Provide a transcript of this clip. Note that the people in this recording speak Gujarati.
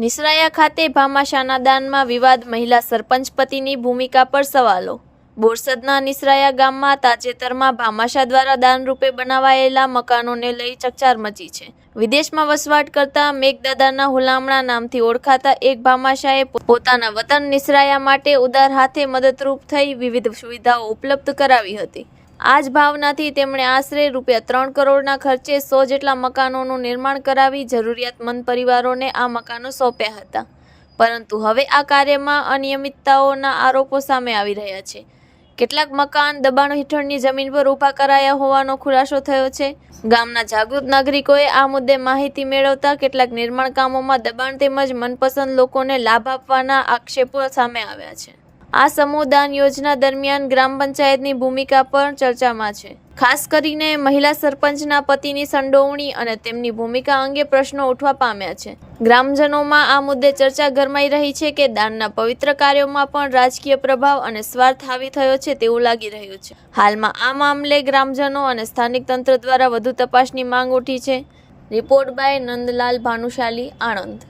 નિસરાયા ખાતે ભામાશાના દાનમાં વિવાદ મહિલા સરપંચ પતિની ભૂમિકા પર સવાલો. બોરસદના નિસરાયા ગામમાં તાજેતરમાં ભામાશા દ્વારા દાનરૂપે બનાવાયેલા મકાનોને લઈ ચકચાર મચી છે. વિદેશમાં વસવાટ કરતા મેઘદાદાના હુલામણા નામથી ઓળખાતા એક ભામાશાએ પોતાના વતન નિસરાયા માટે ઉદાર હાથે મદદરૂપ થઈ વિવિધ સુવિધાઓ ઉપલબ્ધ કરાવી હતી. આ જ ભાવનાથી તેમણે આશરે રૂપિયા ત્રણ કરોડના ખર્ચે સો જેટલા મકાનોનું નિર્માણ કરાવી જરૂરિયાતમંદ પરિવારોને આ મકાનો સોંપ્યા હતા. પરંતુ હવે આ કાર્યમાં અનિયમિતતાઓના આરોપો સામે આવી રહ્યા છે. કેટલાક મકાન દબાણ હેઠળની જમીન પર ઊભા કરાયા હોવાનો ખુલાસો થયો છે. ગામના જાગૃત નાગરિકોએ આ મુદ્દે માહિતી મેળવતા કેટલાક નિર્માણ કામોમાં દબાણ તેમજ મનપસંદ લોકોને લાભ આપવાના આક્ષેપો સામે આવ્યા છે. આ સમૂહદાન યોજના દરમિયાન ગ્રામ પંચાયતની ભૂમિકા પણ ચર્ચામાં છે. ખાસ કરીને મહિલા સરપંચના પતિની સંડોવણી અને તેમની ભૂમિકા અંગે પ્રશ્નો ઉઠવા પામ્યા છે. ગ્રામજનોમાં આ મુદ્દે ચર્ચા ગરમાઈ રહી છે કે દાનના પવિત્ર કાર્યોમાં પણ રાજકીય પ્રભાવ અને સ્વાર્થ હાવી થયો છે તેવું લાગી રહ્યું છે. હાલમાં આ મામલે ગ્રામજનો અને સ્થાનિક તંત્ર દ્વારા વધુ તપાસની માંગ ઉઠી છે. Report by Nandlal Bhanushali, Anand.